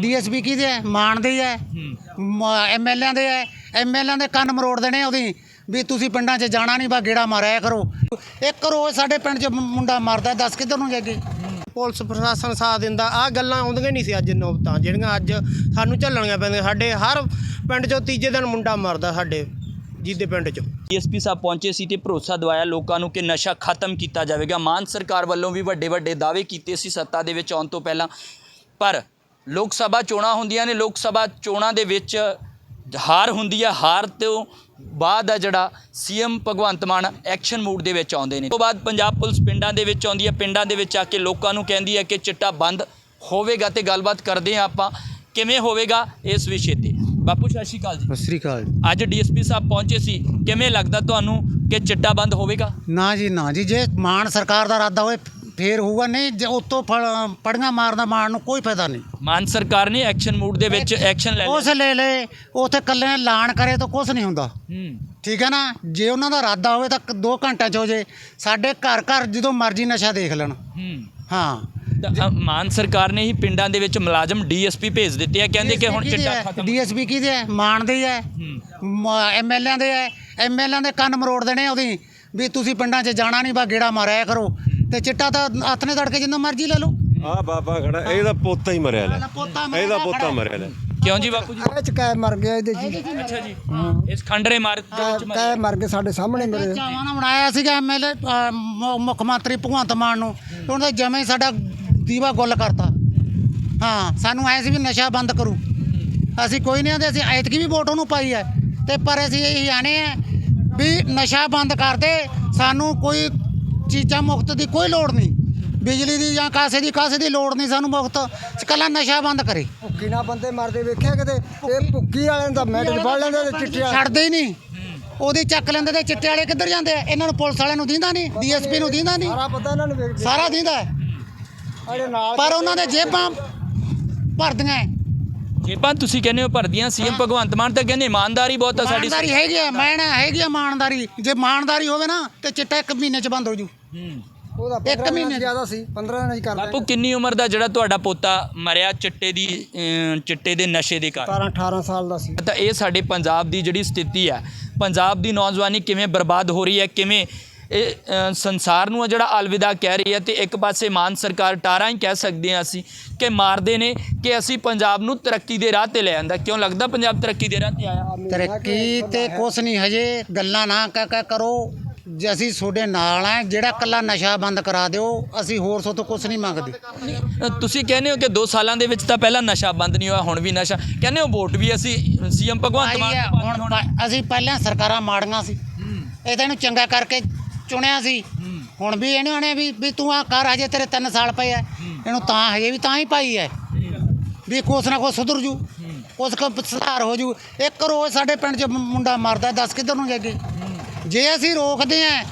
DSP ਕਿਹਦੇ ਹੈ ਮਾਨ ਦੇ ਹੈ ਐਮਐਲਏ ਦੇ ਹੈ ਐਮਐਲਏ ਦੇ ਕੰਨ ਮਰੋੜ ਦੇਣੇ ਉਹਦੀ। ਵੀ ਤੁਸੀਂ ਪਿੰਡਾਂ 'ਚ ਜਾਣਾ ਨਹੀਂ ਬਾ ਗੇੜਾ ਮਾਰਿਆ ਕਰੋ। ਇੱਕ ਰੋਜ਼ ਸਾਡੇ ਪਿੰਡ 'ਚ ਮੁੰਡਾ ਮਰਦਾ ਦੱਸ ਕਿੱਧਰ ਨੂੰ ਜਾਗੇ ਪੁਲਿਸ ਪ੍ਰਸ਼ਾਸਨ ਸਾਥ ਦਿੰਦਾ। ਆ ਗੱਲਾਂ ਆਉਂਦੀਆਂ ਨਹੀਂ ਸੀ ਅੱਜ ਨੌਬਤਾਂ ਜਿਹੜੀਆਂ ਅੱਜ ਸਾਨੂੰ ਝੱਲਣੀਆਂ ਪੈਂਦੀਆਂ। ਸਾਡੇ ਹਰ ਪਿੰਡ ਚੋਂ ਤੀਜੇ ਦਿਨ ਮੁੰਡਾ ਮਰਦਾ ਸਾਡੇ ਜਿਹਦੇ ਪਿੰਡ ਚੋਂ। ਡੀਐਸਪੀ ਸਾਹਿਬ ਪਹੁੰਚੇ ਸੀ ਤੇ ਭਰੋਸਾ ਦਵਾਇਆ ਲੋਕਾਂ ਨੂੰ ਕਿ ਨਸ਼ਾ ਖਤਮ ਕੀਤਾ ਜਾਵੇਗਾ। ਮਾਨ ਸਰਕਾਰ ਵੱਲੋਂ ਵੀ ਵੱਡੇ ਵੱਡੇ ਦਾਅਵੇ ਕੀਤੇ ਸੀ ਸੱਤਾ ਦੇ ਵਿੱਚ ਆਉਣ ਤੋਂ ਪਹਿਲਾਂ। ਪਰ ਲੋਕ ਸਭਾ ਚੋਣਾਂ ਹੁੰਦੀਆਂ ਨੇ ਲੋਕ ਸਭਾ ਚੋਣਾਂ ਦੇ ਵਿੱਚ ਹਾਰ ਹੁੰਦੀ ਹੈ ਹਾਰ ਤੋਂ ਬਾਅਦ ਆ ਜਿਹੜਾ CM Bhagwant Mann action mood ਦੇ ਵਿੱਚ ਆਉਂਦੇ ਨੇ। ਉਸ ਤੋਂ ਬਾਅਦ ਪੰਜਾਬ ਪੁਲਿਸ ਪਿੰਡਾਂ ਦੇ ਵਿੱਚ ਆਉਂਦੀ ਹੈ ਪਿੰਡਾਂ ਦੇ ਵਿੱਚ ਆ ਕੇ ਲੋਕਾਂ ਨੂੰ ਕਹਿੰਦੀ ਹੈ ਕਿ ਚਿੱਟਾ ਬੰਦ ਹੋਵੇਗਾ ਤੇ ਗੱਲਬਾਤ ਕਰਦੇ ਹਾਂ ਆਪਾਂ ਕਿਵੇਂ ਹੋਵੇਗਾ ਇਸ ਵਿਸ਼ੇ ਤੇ। ਬਾਪੂ ਸਤਿ ਸ਼੍ਰੀ ਅਕਾਲ ਜੀ। ਸਤਿ ਸ੍ਰੀ ਅਕਾਲ ਅੱਜ ਡੀਐਸਪੀ ਸਾਹਿਬ ਪਹੁੰਚੇ ਸੀ ਕਿਵੇਂ ਲੱਗਦਾ ਤੁਹਾਨੂੰ ਕਿ ਚਿੱਟਾ ਬੰਦ ਹੋਵੇਗਾ? ਨਾ ਜੀ ਨਾ ਜੀ ਜੇ ਮਾਨ ਸਰਕਾਰ ਦਾ ਇਰਾਦਾ ਹੋਏ ਫੇਰ ਹੋਊਗਾ ਨਹੀਂ ਜੇ ਉਤੋਂ ਪੜੀਆਂ ਮਾਰਦਾ ਮਾਰਨ ਨੂੰ ਕੋਈ ਫਾਇਦਾ ਨਹੀਂ। ਮਾਨ ਸਰਕਾਰ ਨੇ ਐਕਸ਼ਨ ਮੂਡ ਦੇ ਵਿੱਚ ਐਕਸ਼ਨ ਲੈ ਉਸ ਲਿਆ ਲੈ ਲੈ ਉਥੇ ਕੱਲੇ ਐਲਾਨ ਕਰੇ ਤਾਂ ਕੁਝ ਨਹੀਂ ਹੁੰਦਾ। ਹੂੰ। ਠੀਕ ਹੈ ਨਾ? ਜੇ ਉਹਨਾਂ ਦਾ ਇਰਾਦਾ ਹੋਵੇ ਤਾਂ 2 ਘੰਟਿਆਂ ਚ ਹੋ ਜੇ। ਸਾਡੇ ਘਰ ਘਰ ਜਦੋਂ ਮਰਜ਼ੀ ਨਸ਼ਾ ਦੇਖ ਲੈਣ। ਹੂੰ। ਹਾਂ। ਤਾਂ, ਅ, ਮਾਨ ਸਰਕਾਰ ਨੇ ਹੀ ਪਿੰਡਾਂ ਦੇ ਵਿੱਚ ਮੁਲਾਜ਼ਮ ਡੀਐਸਪੀ ਭੇਜ ਦਿੱਤੇ ਆ। ਕਹਿੰਦੇ ਕਿ ਹੁਣ ਚਿੱਟਾ ਖਤਮ ਡੀਐਸਪੀ ਕਿਹਦੇ ਹੈ? ਮਾਨ ਦੇ ਹੈ। ਹੂੰ। ਐਮਐਲਏ ਦੇ ਹੈ। ਐਮਐਲਏ ਦੇ ਕੰਨ ਮਰੋੜ ਦੇਣੇ ਉਹਦੀ। ਵੀ ਤੁਸੀਂ ਪਿੰਡਾਂ 'ਚ ਜਾਣਾ ਨਹੀਂ ਬਾ ਗੇੜਾ ਮਾਰਿਆ ਕਰੋ। ਤੇ ਚਿੱਟਾ ਤਾਂ ਹੱਥ ਨੇ ਤੜਕੇ ਜਿੰਨਾ ਮਰਜ਼ੀ ਲੈ ਲਓ। ਆ ਬਾਬਾ ਖੜਾ ਇਹਦਾ ਪੋਤਾ ਹੀ ਮਰਿਆ ਲੈ। ਪੋਤਾ ਮਰਿਆ ਇਹਦਾ ਪੋਤਾ। ਮਰਿਆ ਲੈ। ਕਿਉਂ ਜੀ ਬਾਪੂ ਜੀ? ਇਹ ਚ ਕੈ ਮਰ ਗਿਆ ਇਹਦੇ ਜੀ ਅੱਛਾ ਜੀ। ਇਸ ਖੰਡਰੇ ਮਾਰਤ ਦੇ ਵਿੱਚ ਕੈ ਮਰੇ ਮਰ ਕੇ ਸਾਡੇ ਸਾਹਮਣੇ ਮੇਰੇ ਚਾਵਾਂ ਨਾਲ ਬਣਾਇਆ ਸੀਗਾ ਐਮਐਲਏ ਮੁੱਖ ਮੰਤਰੀ ਭਗਵੰਤ ਮਾਨ ਨੂੰ। ਤੇ ਉਹਨੇ ਜਮੇ ਹੀ ਸਾਡਾ ਦੀਵਾ ਗੁੱਲ ਕਰਤਾ। ਹਾਂ ਸਾਨੂੰ ਐ ਸੀ ਵੀ ਨਸ਼ਾ ਬੰਦ ਕਰੂ। ਅਸੀਂ ਕੋਈ ਨਹੀਂ ਆਂਦੇ ਅਸੀਂ ਐਤਕੀ ਵੀ ਵੋਟ ਉਹਨੂੰ ਪਾਈ ਹੈ ਤੇ ਪਰ ਅਸੀਂ ਇਹ ਆਣੇ ਆ ਵੀ ਨਸ਼ਾ ਬੰਦ ਕਰ ਦੇ। ਸਾਨੂੰ ਕੋਈ ਚੀਜ਼ਾਂ ਮੁਫਤ ਦੀ ਕੋਈ ਲੋੜ ਨਹੀਂ। ਬਿਜਲੀ ਦੀ ਜਾਂ ਕਾਸੇ ਦੀ ਕਾਸੇ ਦੀ ਲੋੜ ਨਹੀਂ ਸਾਨੂੰ ਮੁਫਤ। ਕੱਲਾ ਨਸ਼ਾ ਬੰਦ ਕਰੇ। ਭੁੱਕੀ ਨਾਲ ਬੰਦੇ ਮਰਦੇ ਵੇਖਿਆ ਕਿਤੇ? ਇਹ ਭੁੱਕੀ ਵਾਲਿਆਂ ਦਾ ਮੈਡਲ ਫੜ ਲੈਂਦੇ ਤੇ ਚਿੱਟੇ ਵਾਲੇ। ਛੱਡਦੇ ਹੀ ਨਹੀਂ। ਉਹਦੀ ਚੱਕ ਲੈਂਦੇ ਤੇ ਚਿੱਟੇ ਵਾਲੇ ਕਿੱਧਰ ਜਾਂਦੇ ਆ? ਇਹਨਾਂ ਨੂੰ ਪੁਲਿਸ ਵਾਲਿਆਂ ਨੂੰ ਦਿੰਦਾ ਨਹੀਂ ਡੀਐਸਪੀ ਨੂੰ ਦਿੰਦਾ ਨਹੀਂ। ਸਾਰਾ ਪਤਾ ਇਹਨਾਂ ਨੂੰ ਵੇਖ ਸਾਰਾ ਦਿੰਦਾ ਹੈ। ਪਰ ਉਹਨਾਂ ਦੇ ਜੇਬਾਂ ਭਰਦੀਆਂ ਹੈ। ਜੇਬਾਂ ਤੁਸੀਂ ਕਹਿੰਦੇ ਹੋ ਭਰਦੀਆਂ ਸੀਐਮ ਭਗਵੰਤ ਮਾਨ ਤਾਂ ਕਹਿੰਦੇ ਇਮਾਨਦਾਰੀ ਬਹੁਤ ਆ ਸਾਡੀ ਇਮਾਨਦਾਰੀ ਹੈਗੀ ਆ ਮੈਂ ਨਾ ਹੈਗੀ ਆ ਇਮਾਨਦਾਰੀ। ਜੇ ਇਮਾਨਦਾਰੀ ਹੋਵੇ ਨਾ ਤੇ ਚਿੱਟਾ ਇੱਕ ਮਹੀਨੇ ਚ ਬੰਦ ਹੋ ਜੂ। ਉਹਦਾ ਇੱਕ 15 ਮਹੀਨੇ ਜ਼ਿਆਦਾ ਸੀ 15 ਦਿਨਾਂ ਚ ਕਰ ਬਾਪੂ ਕਿੰਨੀ ਉਮਰ ਦਾ ਜਿਹੜਾ ਤੁਹਾਡਾ ਪੋਤਾ ਮਰਿਆ ਚਿੱਟੇ ਦੀ ਅਮ, ਚਿੱਟੇ ਦੇ ਨਸ਼ੇ ਦੇ ਕਾਰਨ? 17 18 ਸਾਲ ਦਾ ਸੀ। ਤਾਂ ਇਹ ਸਾਡੇ ਪੰਜਾਬ ਦੀ ਜਿਹੜੀ ਸਥਿਤੀ ਹੈ ਪੰਜਾਬ ਦੀ ਨੌਜਵਾਨੀ ਕਿਵੇਂ ਬਰਬਾਦ ਹੋ ਰਹੀ ਹੈ ਕਿਵੇਂ ਇਹ ਅ, ਸੰਸਾਰ ਨੂੰ ਆ ਜਿਹੜਾ ਅਲਵਿਦਾ ਕਹਿ ਰਹੀ ਹੈ ਤੇ ਇੱਕ ਪਾਸੇ ਮਾਨ ਸਰਕਾਰ ਟਾਰਾਂ ਹੀ ਕਹਿ ਸਕਦੇ ਹਾਂ ਅਸੀਂ ਕਿ ਮਾਰਦੇ ਨੇ ਕਿ ਅਸੀਂ ਪੰਜਾਬ ਨੂੰ ਤਰੱਕੀ ਦੇ ਰਾਹ ਤੇ ਲੈ ਆਂਦਾ। ਕਿਉਂ ਲੱਗਦਾ ਪੰਜਾਬ ਤਰੱਕੀ ਦੇ ਰਾਹ ਤੇ ਆਇਆ? ਤਰੱਕੀ ਤੇ ਕੁਛ ਨਹੀਂ ਹਜੇ ਗੱਲਾਂ ਨਾ ਕਹਿ ਕਹਿ ਕਰੋ। ਜੇ ਅਸੀਂ ਤੁਹਾਡੇ ਨਾਲ ਆ ਜਿਹੜਾ ਕੱਲਾ ਨਸ਼ਾ ਬੰਦ ਕਰਾ ਦਿਓ ਅਸੀਂ ਹੋਰ ਸੋ ਤੋਂ ਕੁਛ ਨਹੀਂ ਮੰਗਦੇ। ਤੁਸੀਂ ਕਹਿੰਦੇ ਹੋ ਕਿ 2 ਸਾਲਾਂ ਦੇ ਵਿੱਚ ਤਾਂ ਪਹਿਲਾਂ ਨਸ਼ਾ ਬੰਦ ਨਹੀਂ ਹੋਇਆ ਹੁਣ ਵੀ ਨਸ਼ਾ। ਕਹਿੰਦੇ ਹੋ ਵੋਟ ਵੀ ਅਸੀਂ ਸੀਐਮ ਭਗਵੰਤ ਆਈ ਮਾਨ ਹੈ, ਨੂੰ ਪਾਣੀ ਹੁਣ। ਪ- ਅਸੀਂ ਪਹਿਲਾਂ ਸਰਕਾਰਾਂ ਮਾੜੀਆਂ ਸੀ। ਇਹ ਤਾਂ ਇਹਨੂੰ ਚੰਗਾ ਕਰਕੇ ਚੁਣਿਆ ਸੀ। ਹੁਣ ਵੀ ਇਹਨੂੰ ਆਣੇ ਵੀ ਵੀ ਤੂੰ ਆ ਕਰ ਹਜੇ ਤੇਰੇ 3 ਸਾਲ ਪਏ ਐ ਇਹਨੂੰ ਤਾਂ ਹਜੇ ਵੀ ਤਾਂ ਹੀ ਪਾਈ ਐ ਵੀ ਕੁਛ ਨਾ ਕੁਛ ਸੁਧਰ ਜੂ। ਕੁਛ ਕੁ ਸੁਧਾਰ ਹੋ ਜੂ। ਇੱਕ ਰੋਜ਼ ਸਾਡੇ ਪਿੰਡ 'ਚ ਮੁੰਡਾ ਮਰਦਾ ਦੱਸ ਕਿੱਧਰ ਨੂੰ ਜਾਗੇ ਜੇ ਅਸੀਂ ਰੋਕਦੇ ਆ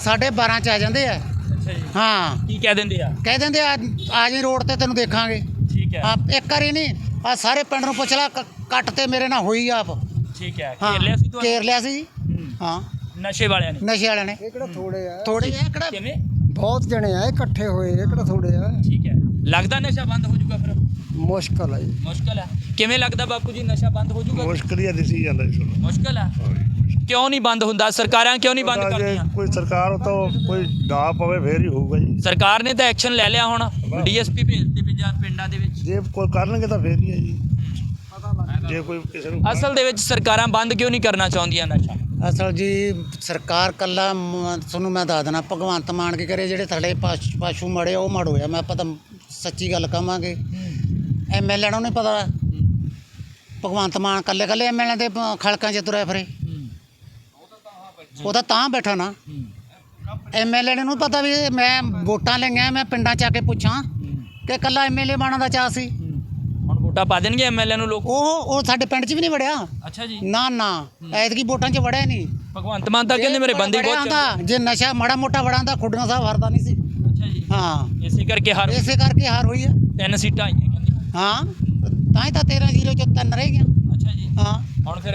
ਸਾਡੇ 12 ਚ ਆ ਜਾਂਦੇ ਆ। ਅੱਛਾ ਜੀ। ਹਾਂ। ਕੀ ਕਹਿ ਦਿੰਦੇ ਆ? ਕਹਿ ਦਿੰਦੇ ਆ ਆ ਜੀ ਰੋਡ ਤੇ ਤੈਨੂੰ ਦੇਖਾਂਗੇ। ਠੀਕ ਹੈ। ਆ ਇੱਕ ਵਾਰੀ ਨਹੀਂ ਆ ਸਾਰੇ ਪਿੰਡ ਨੂੰ ਪੁੱਛ ਲੈ ਕ- ਕੱਟ ਤੇ ਮੇਰੇ ਨਾਲ ਹੋਈ ਆਪ। ਠੀਕ ਹੈ। ਹਾਂ ਘੇਰ ਲਿਆ ਸੀ ਤੁਹਾਨੂੰ? ਘੇਰ ਲਿਆ ਸੀ ਜੀ। ਹੂੰ। ਨਸ਼ੇ ਵਾਲਿਆਂ ਨੇ? ਨਸ਼ੇ ਵਾਲਿਆਂ ਨੇ। ਇਹ ਕਿਹੜਾ ਥੋੜੇ ਆ? ਥੋੜੇ ਜਿਹਾ ਕਿਹੜਾ ਕਿਵੇਂ? ਬਹੁਤ ਜਣੇ ਆ ਇਕੱਠੇ ਹੋਏ ਇਹ ਕਿਹੜਾ ਥੋੜੇ ਆ? ਠੀਕ ਹੈ। ਲੱਗਦਾ ਨਸ਼ਾ ਬੰਦ ਹੋ ਜਾਊਗਾ ਫਿਰ? ਮੁਸ਼ਕਲ ਆ ਜੀ। ਮੁਸ਼ਕਲ ਹੈ। ਕਿਵੇਂ ਲੱਗਦਾ ਬਾਪੂ ਜੀ ਨਸ਼ਾ ਬੰਦ ਹੋ ਜਾਊਗਾ ਮੁਸ਼ਕਲ ਹੀ ਆ ਦਿਸੀ ਜਾਂਦਾ ਜੀ ਤੁਹਾਨੂੰ। ਮੁਸ਼ਕਲ ਹੈ? ਕਿਉਂ ਨਹੀਂ ਬੰਦ ਹੁੰਦਾ? ਸਰਕਾਰਾਂ ਕਿਉਂ ਨਹੀਂ ਬੰਦ ਜੇ ਕਰਦੀਆਂ? ਕੋਈ ਸਰਕਾਰ ਉਹ ਤਾਂ ਕੋਈ ਨਾ ਪਵੇ ਫੇਰ ਹੀ ਹੋਊਗਾ ਜੀ। ਸਰਕਾਰ ਨੇ ਤਾਂ ਐਕਸ਼ਨ ਲੈ ਲਿਆ ਹੁਣ ਡੀਐਸਪੀ ਭੇਜਤੇ ਪੰਜਾਬ ਪਿੰਡਾਂ ਦੇ ਵਿੱਚ। ਜੇ ਕੋਈ ਕਰਨਗੇ ਤਾਂ ਫੇਰ ਹੀ ਹੈ ਜੀ। ਜੇ ਕੋਈ ਕਿਸੇ ਨੂੰ ਅਸਲ ਦੇ ਵਿੱਚ ਸਰਕਾਰਾਂ ਬੰਦ ਕਿਉਂ ਨਹੀਂ ਕਰਨਾ ਚਾਹੁੰਦੀਆਂ ਨਸ਼ਾ ਅਸਲ ਜੀ ਸਰਕਾਰ ਕੱਲਾ ਮ- ਤੁਹਾਨੂੰ ਮੈਂ ਦੱਸ ਦੇਣਾ ਭਗਵੰਤ ਮਾਨ ਕੇ ਕਰੇ ਜਿਹੜੇ ਥੜੇ ਪਾਸ਼ੂ ਮੜੇ ਉਹ ਮੜ ਹੋਇਆ। ਮੈਂ ਪਤਾ ਸੱਚੀ ਗੱਲ ਕਵਾਂਗੇ ਐਮਐਲਏ ਨੂੰ ਨਹੀਂ ਪਤਾ। ਭਗਵੰਤ ਮਾਨ ਕੱਲੇ ਕੱਲੇ ਐਮਐਲਏ ਦੇ ਪ- ਖਲਕਾਂ 'ਚ ਤੁਰਿਆ ਫਿਰੇ। ਉਹ ਤਾਂ ਤਾਂ ਬੈਠਾ ਨਾ। ਐਮਐਲਏ ਨੂੰ ਨੀ ਪਤਾ ਵੀ ਮੈਂ ਵੋਟਾਂ ਲਈਆਂ ਮੈਂ ਪਿੰਡਾਂ 'ਚ ਆ ਕੇ ਪੁੱਛਾਂ ਕਿ ਕੱਲਾ ਐਮਐਲਏ ਬਣਨ ਦਾ ਚਾਹ ਸੀ। ਹੁਣ ਵੋਟਾਂ ਪਾ ਦੇਣਗੇ ਐਮਐਲਏ ਨੂੰ ਲੋਕ? ਉਹ ਉਹ ਸਾਡੇ ਪਿੰਡ 'ਚ ਵੀ ਨਹੀਂ ਵੜਿਆ। ਅੱਛਾ ਜੀ। ਨਾ ਨਾ। ਐਤਕੀ ਵੋਟਾਂ 'ਚ ਵੜਿਆ ਨਹੀਂ। ਭਗਵੰਤ ਮਾਨ ਤਾਂ ਕਹਿੰਦੇ ਮੇਰੇ ਬੰਦੇ ਬਹੁਤ ਹੁੰਦਾ, ਜੇ ਨਸ਼ਾ ਮਾੜਾ ਮੋਟਾ ਵੜਾਂਦਾ ਖੁੱਡੀਆਂ ਸਾਹਿਬ ਹਰਦਾ ਨਹੀਂ ਸੀ। ਅੱਛਾ ਜੀ। ਹਾਂ। ਇਸੇ ਕਰਕੇ ਹਰ ਇਸੇ ਕਰਕੇ ਹਾਰ ਹੋਈ ਆ। ਤਿੰਨ ਸੀਟਾਂ ਆਈਆਂ ਕਹਿੰਦੇ। ਹਾਂ। ਤਾਂ ਹੀ ਤਾਂ 13 ਜ਼ੀਰੋ ਚ ਤਿੰਨ ਰਹਿ ਗਿਆ ਅੱਛਾ ਜੀ। ਹਾਂ। ਹੁਣ ਫਿਰ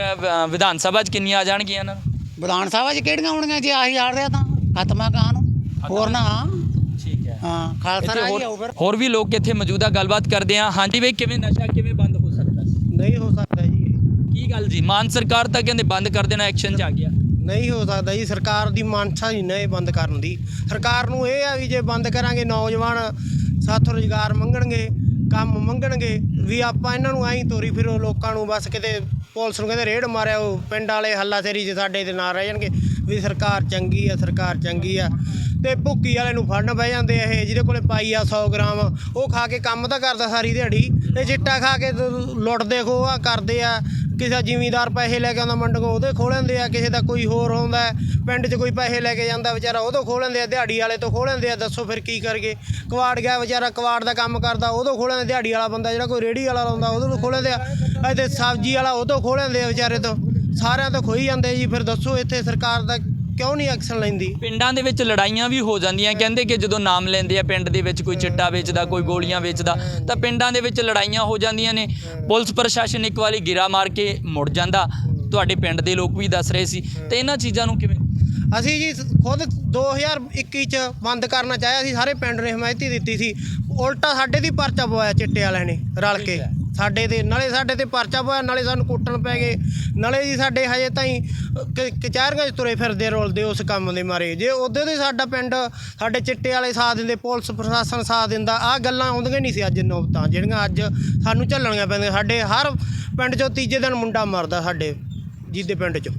ਵਿਧਾਨ ਸਭਾ 'ਚ ਕਿੰਨੀਆਂ ਆ ਜਾਣਗੀਆਂ ਇਹਨਾਂ ਨੂੰ? ਵਿਧਾਨ ਸਭਾ 'ਚ ਕਿਹੜੀਆਂ ਹੋਣਗੀਆਂ ਜੇ ਆਹੀ ਰਿਹਾ ਤਾਂ? ਖਤਮਾ ਕਹਾਂ ਨੂੰ? ਹੋਰ ਨਾ। ਠੀਕ ਹੈ। ਹਾਂ ਖਾਲਸਾ ਰਾਜ ਹੀ ਹੋਰ ਵੀ ਲੋਕ ਇੱਥੇ ਮੌਜੂਦਾ ਗੱਲਬਾਤ ਕਰਦੇ ਆ। ਹਾਂਜੀ ਬਈ ਕਿਵੇਂ ਨਸ਼ਾ ਕਿਵੇਂ ਬੰਦ ਹੋ ਸਕਦਾ ਨਹੀਂ ਹੋ ਸਕਦਾ ਜੀ। ਕੀ ਗੱਲ ਜੀ? ਮਾਨ ਸਰਕਾਰ ਤਾਂ ਕਹਿੰਦੇ ਬੰਦ ਕਰ ਦੇਣਾ ਐਕਸ਼ਨ 'ਚ ਆ ਗਿਆ। ਨਹੀਂ ਹੋ ਸਕਦਾ ਜੀ। ਸਰਕਾਰ ਦੀ ਮਨਸ਼ਾ ਹੀ ਨਾ ਇਹ ਬੰਦ ਕਰਨ ਦੀ। ਸਰਕਾਰ ਨੂੰ ਇਹ ਆ ਵੀ ਜੇ ਬੰਦ ਕਰਾਂਗੇ ਨੌਜਵਾਨ ਸਾਥੋਂ ਰੁਜ਼ਗਾਰ ਮੰਗਣਗੇ ਕੰਮ ਮੰਗਣਗੇ ਵੀ ਆਪਾਂ ਇਹਨਾਂ ਨੂੰ ਐਂ ਤੋਰੀ ਫਿਰੋ ਲੋਕਾਂ ਨੂੰ ਬਸ ਕਿਤੇ ਪੁਲਿਸ ਨੂੰ ਕਹਿੰਦੇ ਰੇਡ ਮਾਰਿਆ, ਉਹ ਪਿੰਡ ਵਾਲੇ ਹੱਲਾ ਤੇਰੀ 'ਚ ਸਾਡੇ ਦੇ ਨਾਲ ਰਹਿ ਜਾਣਗੇ। ਵੀ ਸਰਕਾਰ ਚੰਗੀ ਆ, ਸਰਕਾਰ ਚੰਗੀ ਆ। ਤੇ ਭੁੱਕੀ ਵਾਲੇ ਨੂੰ ਫੜਨ ਬਹਿ ਜਾਂਦੇ ਇਹ, ਜਿਹਦੇ ਕੋਲੇ ਪਾਈ ਆ 100 ਗ੍ਰਾਮ। ਉਹ ਖਾ ਕੇ ਕੰਮ ਤਾਂ ਕਰਦਾ ਸਾਰੀ ਦਿਹਾੜੀ। ਤੇ ਚਿੱਟਾ ਖਾ ਕੇ ਲੁੱਟਦੇ ਖੋ ਆ ਕਰਦੇ ਆ। ਕਿਸੇ ਜ਼ਿਮੀਂਦਾਰ ਪੈਸੇ ਲੈ ਕੇ ਆਉਂਦਾ ਮੰਡਗੋਂ ਉਹਦੇ ਖੋਹ ਲੈਂਦੇ ਆ। ਕਿਸੇ ਦਾ ਕੋਈ ਹੋਰ ਆਉਂਦਾ ਪਿੰਡ 'ਚ ਕੋਈ ਪੈਸੇ ਲੈ ਕੇ ਜਾਂਦਾ ਵਿਚਾਰਾ ਉਹਦੋਂ ਖੋਹ ਲੈਂਦੇ ਆ। ਦਿਹਾੜੀ ਵਾਲੇ ਤੋਂ ਖੋਹ ਲੈਂਦੇ ਆ, ਦੱਸੋ ਫਿਰ ਕੀ ਕਰਗੇ। ਕਵਾੜ ਗਿਆ ਵਿਚਾਰਾ, ਕਵਾੜ ਦਾ ਕੰਮ ਕਰਦਾ ਉਹਦੋਂ ਖੋਹ ਲੈਂਦੇ ਦਿਹਾੜੀ ਵਾਲਾ ਬੰਦਾ ਜਿਹੜਾ ਕੋਈ ਰੇੜੀ ਵਾਲਾ ਲਾਉਂਦਾ, ਉਹਦੋਂ ਤੋਂ ਖੋਹ ਲੈਂਦੇ ਆ। ਇੱਥੇ ਸਬਜ਼ੀ ਵਾਲਾ ਉਹ ਤੋਂ ਖੋਹ ਲੈਂਦੇ ਆ ਵਿਚਾਰੇ ਤੋਂ। ਸਾਰਿਆਂ ਤੋਂ ਖੋਈ ਜਾਂਦੇ ਜੀ ਫਿਰ ਦੱਸੋ ਇੱਥੇ ਸਰਕਾਰ ਦਾ ਕਿਉਂ ਨਹੀਂ ਐਕਸ਼ਨ ਲੈਂਦੀ? ਪਿੰਡਾਂ ਦੇ ਵਿੱਚ ਲੜਾਈਆਂ ਵੀ ਹੋ ਜਾਂਦੀਆਂ। ਕਹਿੰਦੇ ਕਿ ਜਦੋਂ ਨਾਮ ਲੈਂਦੇ ਆ ਪਿੰਡ ਦੇ ਵਿੱਚ ਕੋਈ ਚਿੱਟਾ ਵੇਚਦਾ ਕੋਈ ਗੋਲੀਆਂ ਵੇਚਦਾ ਤਾਂ ਪਿੰਡਾਂ ਦੇ ਵਿੱਚ ਲੜਾਈਆਂ ਹੋ ਜਾਂਦੀਆਂ ਨੇ। ਪੁਲਿਸ ਪ੍ਰਸ਼ਾਸਨ ਇੱਕ ਵਾਰੀ ਗਿਰਾ ਮਾਰ ਕੇ ਮੁੜ ਜਾਂਦਾ। ਤੁਹਾਡੇ ਪਿੰਡ ਦੇ ਲੋਕ ਵੀ ਦੱਸ ਰਹੇ ਸੀ। ਤੇ ਇਹਨਾਂ ਚੀਜ਼ਾਂ ਨੂੰ ਕਿਵੇਂ ਅਸੀਂ ਜੀ ਖੁਦ 2021 ਚ ਬੰਦ ਕਰਨਾ ਚਾਹਿਆ ਸੀ। ਸਾਰੇ ਪਿੰਡ ਨੇ ਹਮਾਇਤੀ ਦਿੱਤੀ ਸੀ। ਉਲਟਾ ਸਾਡੇ ਦੀ ਪਰਚਾ ਪਵਾਇਆ ਚਿੱਟੇ ਵਾਲਿਆਂ ਨੇ ਰਲ ਕੇ। ਸਾਡੇ ਤੇ, ਨਾਲੇ ਸਾਡੇ ਤੇ ਪਰਚਾ ਪਾਇਆ, ਨਾਲੇ ਸਾਨੂੰ ਕੁੱਟਣ ਪੈ ਗਏ। ਨਾਲੇ ਜੀ ਸਾਡੇ ਹਜੇ ਤਾਈਂ ਕ- ਕਚਹਿਰੀਆਂ 'ਚ ਤੁਰੇ ਫਿਰਦੇ ਰੋਲਦੇ ਉਸ ਕੰਮ ਦੇ ਮਾਰੇ। ਜੇ ਉਹਦੇ ਦੇ ਸਾਡਾ ਪਿੰਡ, ਸਾਡੇ ਚਿੱਟੇ ਵਾਲੇ ਸਾਥ ਦਿੰਦੇ, ਪੁਲਿਸ ਪ੍ਰਸ਼ਾਸਨ ਸਾਥ ਦਿੰਦਾ, ਆਹ ਗੱਲਾਂ ਆਉਂਦੀਆਂ ਨਹੀਂ ਸੀ ਅੱਜ ਨੌਬਤਾਂ, ਜਿਹੜੀਆਂ ਅੱਜ ਸਾਨੂੰ ਝੱਲਣੀਆਂ ਪੈਂਦੀਆਂ। ਸਾਡੇ ਹਰ ਪਿੰਡ 'ਚੋਂ ਤੀਜੇ ਦਿਨ ਮੁੰਡਾ ਮਰਦਾ ਸਾਡੇ ਜਿਹਦੇ ਪਿੰਡ 'ਚੋਂ।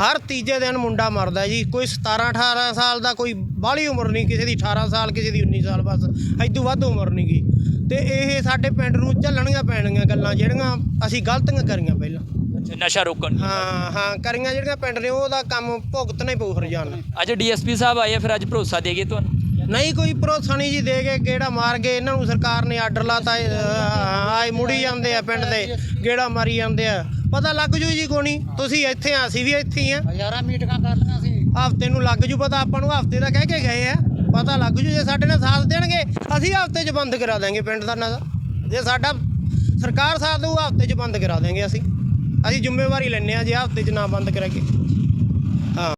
ਹਰ ਤੀਜੇ ਦਿਨ ਮੁੰਡਾ ਮਰਦਾ ਜੀ। ਕੋਈ 17 18 ਸਾਲ ਦਾ ਕੋਈ ਬਾਹਲੀ ਉਮਰ ਨਹੀਂ ਕਿਸੇ ਦੀ 18 ਸਾਲ ਕਿਸੇ ਦੀ 19 ਸਾਲ ਬਸ। ਐਦੂ ਵੱਧ ਉਮਰ ਨਹੀਂ ਗੀ। ਤੇ ਇਹ ਸਾਡੇ ਪਿੰਡ ਨੂੰ ਝੱਲਣੀਆਂ ਪੈਣੀਆਂ ਗੱਲਾਂ ਜਿਹੜੀਆਂ ਅਸੀਂ ਗਲਤੀਆਂ ਕਰੀਆਂ ਪਹਿਲਾਂ। ਅੱਛਾ ਨਸ਼ਾ ਰੋਕਣ। ਹਾਂ ਹਾਂ ਕਰੀਆਂ ਜਿਹੜੀਆਂ ਪਿੰਡ ਨੇ ਉਹਦਾ ਕੰਮ ਭੁਗਤਣਾ ਹੀ ਪਊ ਹਰਜਾਨ ਅੱਜ ਡੀਐਸਪੀ ਸਾਹਿਬ ਆਏ ਆ, ਫਿਰ ਅੱਜ ਭਰੋਸਾ ਦੇ ਗਏ ਤੁਹਾਨੂੰ? ਨਹੀਂ ਕੋਈ ਭਰੋਸਾ ਨਹੀਂ ਜੀ ਦੇ ਕੇ ਗੇੜਾ ਮਾਰ ਗਏ ਇਹਨਾਂ ਨੂੰ ਸਰਕਾਰ ਨੇ ਆਰਡਰ ਲਾਤਾ ਆਏ ਮੁੜੀ ਜਾਂਦੇ ਆ ਪਿੰਡ ਦੇ ਗੇੜਾ ਮਾਰੀ ਜਾਂਦੇ ਆ। ਪਤਾ ਲੱਗ ਜੂ ਜੀ ਕੋਣੀ ਤੁਸੀਂ ਇੱਥੇ ਆ ਅਸੀਂ ਵੀ ਇੱਥੇ ਹੀ ਆ। ਹਜ਼ਾਰਾਂ ਮੀਟਿੰਗਾਂ ਕਰ ਸੀ। ਹਫ਼ਤੇ ਨੂੰ ਲੱਗ ਜੂ ਪਤਾ ਆਪਾਂ ਨੂੰ ਹਫ਼ਤੇ ਦਾ ਕਹਿ ਕੇ ਗਏ ਆ। ਪਤਾ ਲੱਗ ਜੂ ਜੇ ਸਾਡੇ ਨਾਲ ਸਾਥ ਦੇਣਗੇ ਅਸੀਂ ਹਫ਼ਤੇ 'ਚ ਬੰਦ ਕਰਾ ਦਾਂਗੇ ਪਿੰਡ ਦਾ ਨਸ਼ਾ ਜੇ ਸਾਡਾ ਸਰਕਾਰ ਸਾਥ ਦਊ ਹਫ਼ਤੇ 'ਚ ਬੰਦ ਕਰਾ ਦਾਂਗੇ ਅਸੀਂ। ਅਸੀਂ ਜ਼ਿੰਮੇਵਾਰੀ ਲੈਂਦੇ ਆ ਜੇ ਹਫ਼ਤੇ 'ਚ ਨਾ ਬੰਦ ਕਰਾਂਗੇ